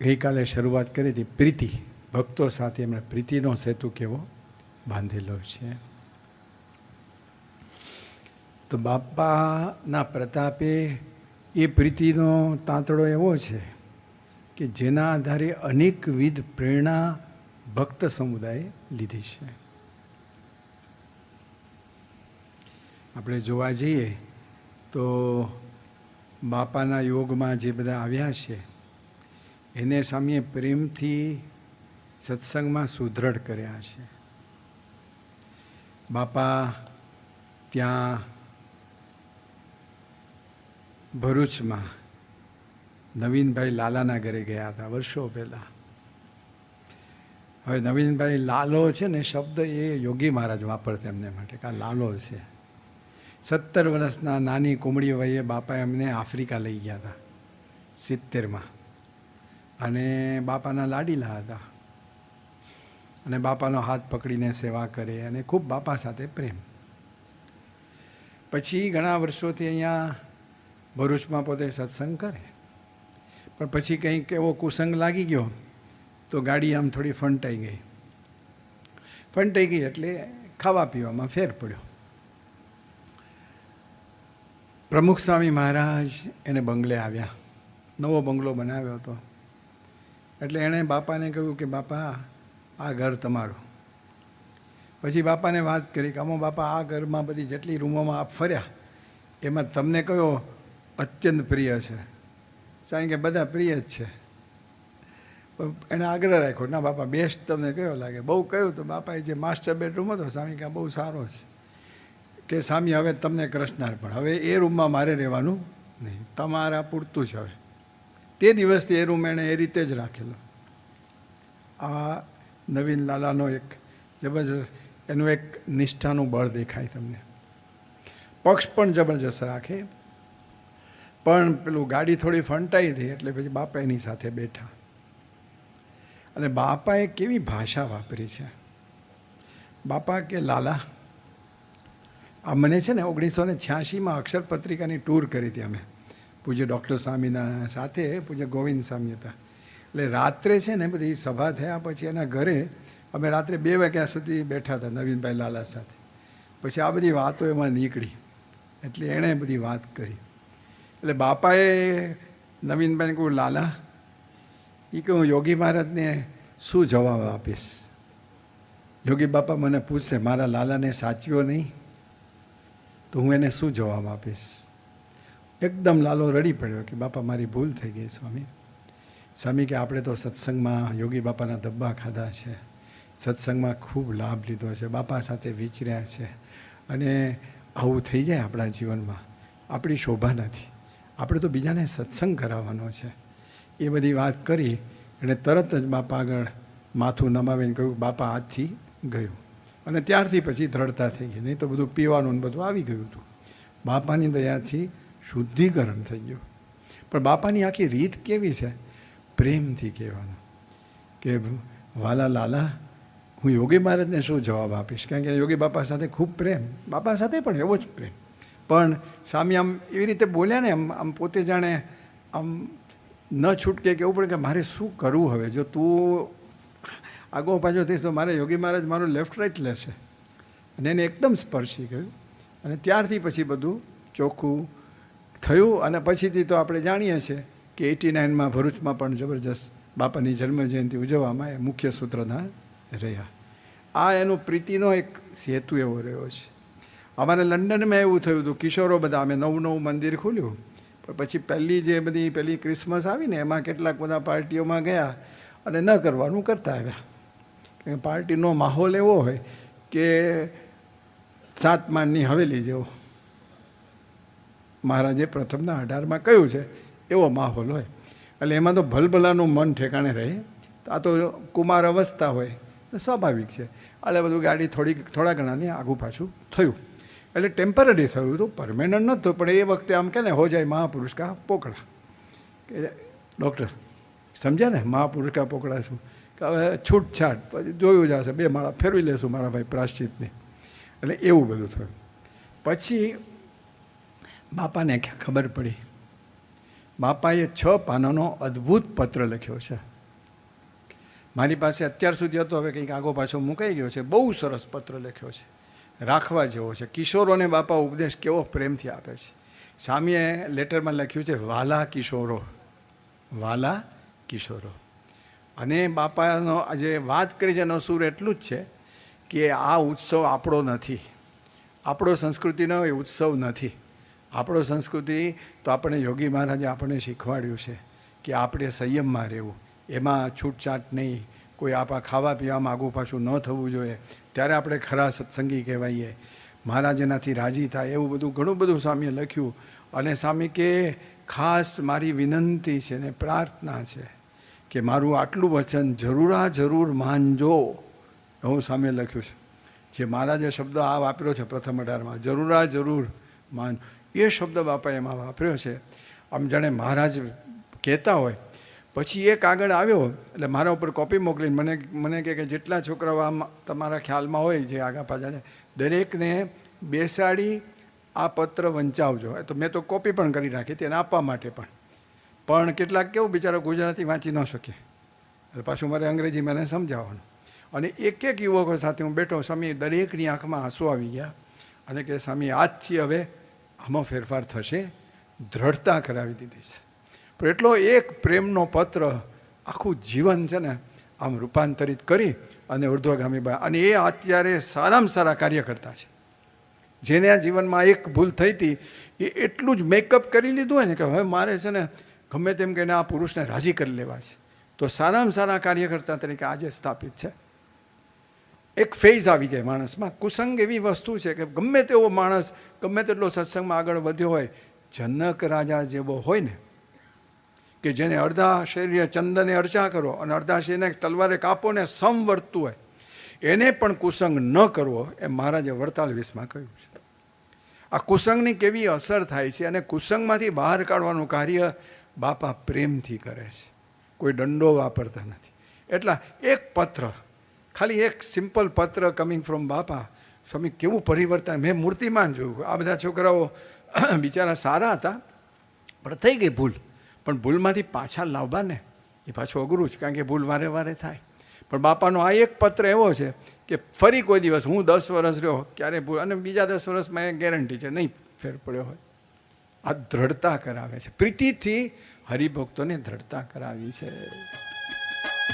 ગઈકાલે શરૂઆત કરી હતી પ્રીતિ. ભક્તો સાથે એમણે પ્રીતિનો સેતુ કેવો બાંધેલો છે. તો બાપાના પ્રતાપે એ પ્રીતિનો તાંતડો એવો છે કે જેના આધારે અનેકવિધ પ્રેરણા ભક્ત સમુદાયે લીધી છે. આપણે જોવા જઈએ તો બાપાના યોગમાં જે બધા આવ્યા છે એને સામે પ્રેમથી સત્સંગમાં સુદૃઢ કર્યા છે. બાપા, ત્યાં ભરૂચમાં નવીનભાઈ લાલાના ઘરે ગયા હતા વર્ષો પહેલાં. હવે નવીનભાઈ લાલો છે ને, શબ્દ એ યોગી મહારાજ વાપરતા એમને માટે કે લાલો છે. સત્તર વર્ષના નાની કુમળી વયે બાપા એમને આફ્રિકા લઈ ગયા હતા, સિત્તેરમાં. અને બાપાના લાડીલા હતા. અને બાપાનો હાથ પકડીને સેવા કરે અને ખૂબ બાપા સાથે પ્રેમ. પછી ઘણા વર્ષોથી અહીંયા ભરૂચમાં પોતે સત્સંગ કરે. પણ પછી કંઈક એવો કુસંગ લાગી ગયો તો ગાડી આમ થોડી ફંટાઈ ગઈ. ફંટાઈ ગઈ એટલે ખાવા પીવામાં ફેર પડ્યો. પ્રમુખ સ્વામી મહારાજ એને બંગલે આવ્યા. નવો બંગલો બનાવ્યો હતો. એટલે એણે બાપાને કહ્યું કે, બાપા, આ ઘર તમારું. પછી બાપાને વાત કરી કે, અમો બાપા, આ ઘરમાં બધી જેટલી રૂમોમાં આપ ફર્યા, એમાં તમને કયો અત્યંત પ્રિય છે? કારણ કે, બધા પ્રિય જ છે. પણ એણે આગ્રહ રાખ્યો, ના બાપા બેસ્ટ તમને કયો લાગે? બહુ કહ્યું તો બાપાએ જે માસ્ટર બેડરૂમ હતો સ્વામી કે બહુ સારો છે. કે સ્વામી હવે તમને કૃષ્ણાર્પણ, હવે એ રૂમમાં મારે રહેવાનું નહીં, તમારા પૂરતું જ હવે. તે દિવસથી એ રૂમ એણે એ રીતે જ રાખેલો. આ નવીન લાલાનો એક જબરજસ્ત, એનું એક નિષ્ઠાનું બળ દેખાય તમને. પક્ષ પણ જબરજસ્ત રાખે. પણ પેલું ગાડી થોડી ફંટાઈ હતી એટલે પછી બાપા એની સાથે બેઠા. અને બાપાએ કેવી ભાષા વાપરી છે? બાપા કે, લાલા, આ મને છે ને ઓગણીસો ને છ્યાસીમાં અક્ષર પત્રિકાની ટૂર કરી હતી અમે. પૂજ્ય ડૉક્ટર સ્વામીના સાથે, પૂજ્ય ગોવિંદ સ્વામી હતા. એટલે રાત્રે છે ને બધી સભા થયા પછી એના ઘરે અમે રાત્રે બે વાગ્યા સુધી બેઠા હતા નવીનભાઈ લાલા સાથે. પછી આ બધી વાતો એમાં નીકળી. એટલે એણે બધી વાત કરી. એટલે બાપાએ નવીનભાઈને કહ્યું, લાલા એ કે હું યોગી મહારાજને શું જવાબ આપીશ? યોગી બાપા મને પૂછશે, મારા લાલાને સાચવ્યો નહીં, તો હું એને શું જવાબ આપીશ? એકદમ લાલો રડી પડ્યો કે, બાપા, મારી ભૂલ થઈ ગઈ સ્વામી. સ્વામી કે, આપણે તો સત્સંગમાં યોગી બાપાના ધબ્બા ખાધા છે. સત્સંગમાં ખૂબ લાભ લીધો છે. બાપા સાથે વિચર્યા છે. અને આવું થઈ જાય આપણા જીવનમાં. આપણી શોભા નથી. આપણે તો બીજાને સત્સંગ કરાવવાનો છે. એ બધી વાત કરી એણે તરત જ બાપા આગળ માથું નમાવીને કહ્યું, બાપા, આજથી ગયું. અને ત્યારથી પછી દ્રઢતા થઈ ગઈ. નહીં તો બધું પીવાનું ને બધું આવી ગયું હતું. બાપાની દયાથી શુદ્ધિકરણ થઈ ગયું. પણ બાપાની આખી રીત કેવી છે? પ્રેમથી કહેવાનું કે વાલા લાલા હું યોગી મહારાજને શું જવાબ આપીશ? કારણ કે યોગી બાપા સાથે ખૂબ પ્રેમ. બાપા સાથે પણ એવો જ પ્રેમ. પણ સ્વામી આમ એવી રીતે બોલ્યા ને, આમ આમ પોતે જાણે આમ ન છૂટકે કેવું પડે કે, મારે શું કરવું હવે? જો તું આગો પાછો થઈશ તો મારે યોગી મહારાજ મારું લેફ્ટ રાઈટ લેશે. અને એને એકદમ સ્પર્શી ગયું. અને ત્યારથી પછી બધું ચોખ્ખું થયું અને પછીથી તો આપણે જાણીએ છીએ કે એટી નાઇનમાં ભરૂચમાં પણ જબરજસ્ત બાપાની જન્મજયંતિ ઉજવવામાં એ મુખ્ય સૂત્રધાર રહ્યા. આ એનો પ્રીતિનો એક સેતુ એવો રહ્યો છે. અમારે લંડનમાં એવું થયું હતું, કિશોરો બધા, અમે નવું નવું મંદિર ખોલ્યું. પણ પછી પહેલી જે બધી પેલી ક્રિસમસ આવી ને એમાં કેટલાક બધા પાર્ટીઓમાં ગયા અને ન કરવાનું કરતા આવ્યા. પાર્ટીનો માહોલ એવો હોય કે સાત માનની હવેલી જેવો. મહારાજે પ્રથમના અઢારમાં કહ્યું છે, એવો માહોલ હોય. એટલે એમાં તો ભલભલાનું મન ઠેકાણે રહે આ તો કુમાર અવસ્થા હોય સ્વાભાવિક છે. એટલે બધું ગાડી થોડીક, થોડા ઘણાની આગું પાછું થયું. એટલે ટેમ્પરરી થયું હતું, પરમેનન્ટ નહોતું, પણ એ વખતે આમ કે ને, હો જાય મહાપુરુષ કા પોકળા. કે ડૉક્ટર, સમજ્યા ને મહાપુરુષ કા પોકળા છું કે હવે છૂટછાટ, પછી જોયું જશે બે માળા ફેરવી લેશું મારા ભાઈ પ્રાશ્ચિતને એટલે એવું બધું થયું. પછી બાપાને ખબર પડી? બાપાએ છ પાનાનો અદ્ભુત પત્ર લખ્યો છે. મારી પાસે અત્યાર સુધી હતો, હવે કંઈક આગો પાછો મુકાઈ ગયો છે. બહુ સરસ પત્ર લખ્યો છે. રાખવા જેવો છે. કિશોરોને બાપા ઉપદેશ કેવો પ્રેમથી આપે છે. સ્વામીએ લેટરમાં લખ્યું છે, વાલા કિશોરો વાલા કિશોરો. અને બાપાનો આજે વાત કરી છે એનો સૂર એટલું જ છે કે આ ઉત્સવ આપણો નથી. આપણો સંસ્કૃતિનો એ ઉત્સવ નથી. આપણો સંસ્કૃતિ તો આપણે યોગી મહારાજે આપણને શીખવાડ્યું છે કે આપણે સંયમમાં રહેવું. એમાં છૂટછાટ નહીં. કોઈ આપણા ખાવા પીવામાં આગું પાછું ન થવું જોઈએ. ત્યારે આપણે ખરા સત્સંગી કહેવાઈએ. મહારાજ એનાથી રાજી થાય એવું બધું ઘણું બધું સ્વામીએ લખ્યું. અને સ્વામી કે, ખાસ મારી વિનંતી છે ને પ્રાર્થના છે કે મારું આટલું વચન જરૂરા જરૂર માનજો. એવું સ્વામીએ લખ્યું છે. જે મહારાજે શબ્દ આ વાપર્યો છે પ્રથમ અઢારમાં, જરૂરા જરૂર માન. એ શબ્દ બાપા એમાં વાપર્યો છે. આમ જાણે મહારાજ કહેતા હોય. પછી એક આગળ આવ્યો, એટલે મારા ઉપર કોપી મોકલીને મને મને કહે કે જેટલા છોકરાઓ આમ તમારા ખ્યાલમાં હોય જે આગા પાછા દરેકને બેસાડી આ પત્ર વંચાવજો. એ તો મેં તો કોપી પણ કરી રાખી તેને આપવા માટે પણ. પણ કેટલાક કેવું બિચારો ગુજરાતી વાંચી ન શકે. એટલે પાછું મારે અંગ્રેજી મને સમજાવવાનું. અને એક એક યુવકો સાથે હું બેઠો, સ્વામી દરેકની આંખમાં આંસુ આવી ગયા અને કે સ્વામી આજથી હવે આમાં ફેરફાર થશે? દ્રઢતા કરાવી દીધી છે. પણ એટલો એક પ્રેમનો પત્ર આખું જીવન છે ને, આમ રૂપાંતરિત કરી અને ઉર્ધ્વગામી બા અને એ અત્યારે સારામાં સારા કાર્યકર્તા છે. જેને આ જીવનમાં એક ભૂલ થઈ હતી, એ એટલું જ મેકઅપ કરી લીધું હોય ને કે હવે મારે છે ને, ગમે તેમ કહીને આ પુરુષને રાજી કરી લેવા છે. તો સારામાં સારા કાર્યકર્તા તરીકે આજે સ્થાપિત છે. એક ફેઝ આવી જાય માણસમાં. કુસંગ એવી વસ્તુ છે કે ગમે તેવો માણસ, ગમે તેટલો સત્સંગમાં આગળ વધ્યો હોય, જનક રાજા જેવો હોય ને, કે જેને અડધા શરીરે ચંદને અર્ચા કરો અને અડધા શરીરને તલવારે કાપો ને સમ હોય, એને પણ કુસંગ ન કરવો એ મહારાજે વડતાલ વીસમાં કહ્યું છે. આ કુસંગની કેવી અસર થાય છે અને કુસંગમાંથી બહાર કાઢવાનું કાર્ય બાપા પ્રેમથી કરે છે. કોઈ દંડો વાપરતા નથી. એટલા એક પત્ર ખાલી એક સિમ્પલ પત્ર કમિંગ ફ્રોમ બાપા. સ્વામી, કેવું પરિવર્તન? મેં મૂર્તિમાન જોયું. આ બધા છોકરાઓ બિચારા સારા હતા, પણ થઈ ગઈ ભૂલ. પણ ભૂલમાંથી પાછા લાવવા ને, એ પાછું અઘરું છે, કારણ કે ભૂલ વારે વારે થાય. પણ બાપાનો આ એક પત્ર એવો છે કે ફરી કોઈ દિવસ, હું દસ વર્ષ રહ્યો, ક્યારે ભૂલ? અને બીજા દસ વર્ષમાં એ ગેરંટી છે, નહીં ફેર પડ્યો હોય. આ દ્રઢતા કરાવે છે. પ્રીતિથી હરિભક્તોને દ્રઢતા કરાવી છે.